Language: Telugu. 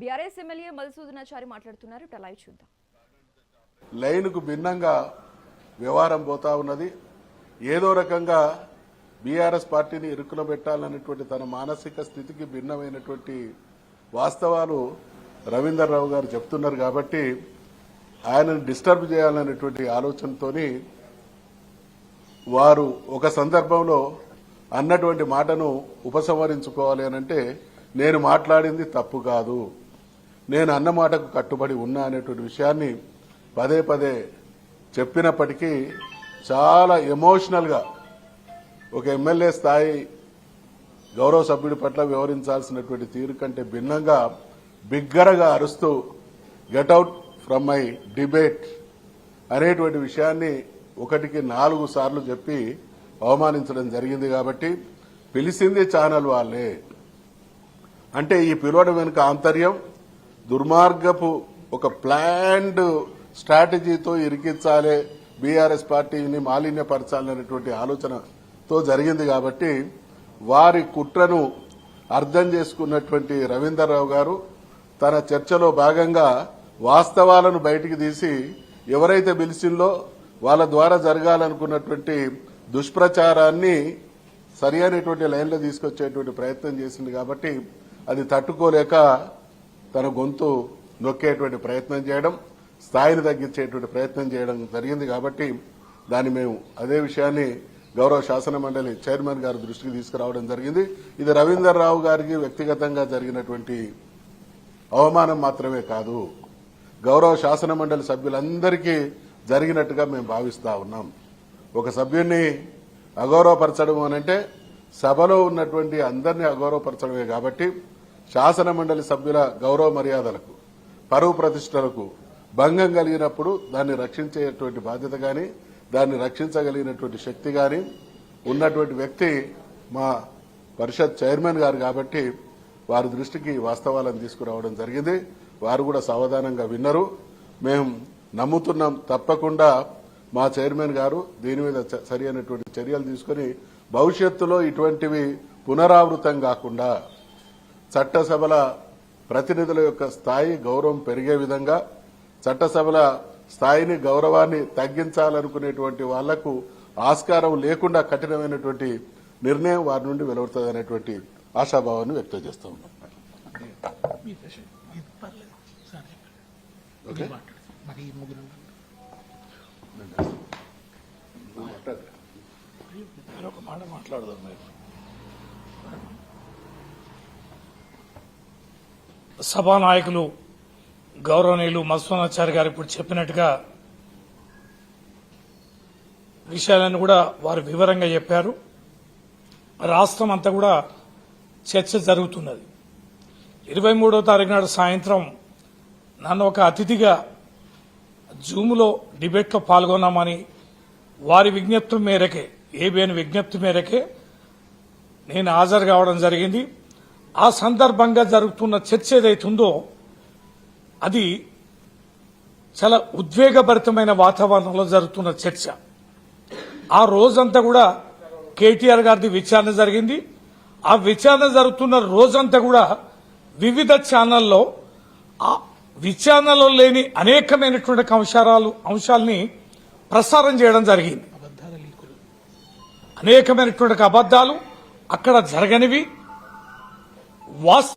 బీఆర్ఎస్ ఎమ్మెల్యే మధుసూదనాచారి మాట్లాడుతున్నారు. ఇప్పుడు లైవ్ చూద్దాం. లైన్కు భిన్నంగా వ్యవహారం పోతా ఉన్నది. ఏదో రకంగా బీఆర్ఎస్ పార్టీని ఇరుకున పెట్టాలనేటువంటి తన మానసిక స్థితికి భిన్నమైనటువంటి వాస్తవాలు రవీందర్ రావు గారు చెప్తున్నారు కాబట్టి ఆయనను డిస్టర్బ్ చేయాలనేటువంటి ఆలోచనతోని వారు ఒక సందర్భంలో అన్నటువంటి మాటను ఉపసంహరించుకోవాలి అనంటే నేను మాట్లాడింది తప్పు కాదు. నేను అన్నమాటకు కట్టుబడి ఉన్నా అనేటువంటి విషయాన్ని పదే పదే చెప్పినప్పటికీ చాలా ఎమోషనల్గా ఒక ఎమ్మెల్యే స్థాయి గౌరవ సభ్యుడి పట్ల వ్యవహరించాల్సినటువంటి తీరు కంటే భిన్నంగా బిగ్గరగా అరుస్తూ గెట్అవుట్ ఫ్రమ్ మై డిబేట్ అనేటువంటి విషయాన్ని ఒకటికి నాలుగు సార్లు చెప్పి అవమానించడం జరిగింది కాబట్టి పిలిచింది ఛానల్ వాళ్ళే. అంటే ఈ పిలవడం వెనుక ఆంతర్యం దుర్మార్గపు ఒక ప్లాన్డ్ స్ట్రాటజీతో ఇరికించాలి బీఆర్ఎస్ పార్టీని మాలిన్యపరచాలనేటువంటి ఆలోచనతో జరిగింది కాబట్టి వారి కుట్రను అర్థం చేసుకున్నటువంటి రవీందర్రావు గారు తన చర్చలో భాగంగా వాస్తవాలను బయటికి తీసి ఎవరైతే పిలిచిందో వాళ్ళ ద్వారా జరగాలనుకున్నటువంటి దుష్ప్రచారాన్ని సరి అయినటువంటి లైన్లో తీసుకొచ్చేటువంటి ప్రయత్నం చేసింది కాబట్టి అది తట్టుకోలేక తన గొంతు నొక్కేటువంటి ప్రయత్నం చేయడం స్థాయిని తగ్గించేటువంటి ప్రయత్నం చేయడం జరిగింది కాబట్టి దాన్ని మేము అదే విషయాన్ని గౌరవ శాసన మండలి చైర్మన్ గారి దృష్టికి తీసుకురావడం జరిగింది. ఇది రవీందర్రావు గారికి వ్యక్తిగతంగా జరిగినటువంటి అవమానం మాత్రమే కాదు. గౌరవ శాసన మండలి సభ్యులందరికీ జరిగినట్టుగా మేము భావిస్తా ఉన్నాం. ఒక సభ్యున్ని అగౌరవపరచడం అనంటే సభలో ఉన్నటువంటి అందరినీ అగౌరవపరచడమే కాబట్టి శాసన మండలి సభ్యుల గౌరవ మర్యాదలకు పరువు ప్రతిష్టలకు భంగం కలిగినప్పుడు దాన్ని రక్షించేటువంటి బాధ్యత కానీ దాన్ని రక్షించగలిగినటువంటి శక్తి కానీ ఉన్నటువంటి వ్యక్తి మా పరిషత్ చైర్మన్ గారు కాబట్టి వారి దృష్టికి వాస్తవాలను తీసుకురావడం జరిగింది. వారు కూడా సావధానంగా విన్నారు. మేము నమ్ముతున్నాం తప్పకుండా మా చైర్మన్ గారు దీని మీద చ- సరి అయినటువంటి చర్యలు తీసుకొని భవిష్యత్తులో ఇటువంటివి పునరావృతం కాకుండా చట్టసభల ప్రతినిధుల యొక్క స్థాయి గౌరవం పెరిగే విధంగా చట్టసభల స్థాయిని గౌరవాన్ని తగ్గించాలనుకునేటువంటి వాళ్ళకు ఆస్కారం లేకుండా కఠినమైనటువంటి నిర్ణయం వారి నుండి వెలువడుతుంది అనేటువంటి ఆశాభావాన్ని వ్యక్తం చేస్తా ఉన్నాం. ఒక మాట మాట్లాడదాం సభా సభానాయకులు గౌరవనీయులు మత్స్వనాచారి గారు ఇప్పుడు చెప్పినట్టుగా విషయాలను కూడా వారు వివరంగా చెప్పారు. రాష్ట్రం అంతా కూడా చర్చ జరుగుతున్నది. ఇరవై మూడో తారీఖు నాడు సాయంత్రం నన్ను ఒక అతిథిగా జూమ్లో డిబేట్లో పాల్గొన్నామని వారి విజ్ఞప్తి మేరకే ఏబిఎన్ విజ్ఞప్తి మేరకే నేను హాజరు కావడం జరిగింది. ఆ సందర్భంగా జరుగుతున్న చర్చ ఏదైతుందో అది చాలా ఉద్వేగభరితమైన వాతావరణంలో జరుగుతున్న చర్చ. ఆ రోజంతా కూడా కేటీఆర్ గారిది విచారణ జరిగింది. ఆ విచారణ జరుగుతున్న రోజంతా కూడా వివిధ ఛానల్లో ఆ విచారణలో లేని అనేకమైనటువంటి అంశాలు అంశాల్ని ప్రసారం చేయడం జరిగింది. అనేకమైనటువంటి అబద్ధాలు అక్కడ జరగనివి. was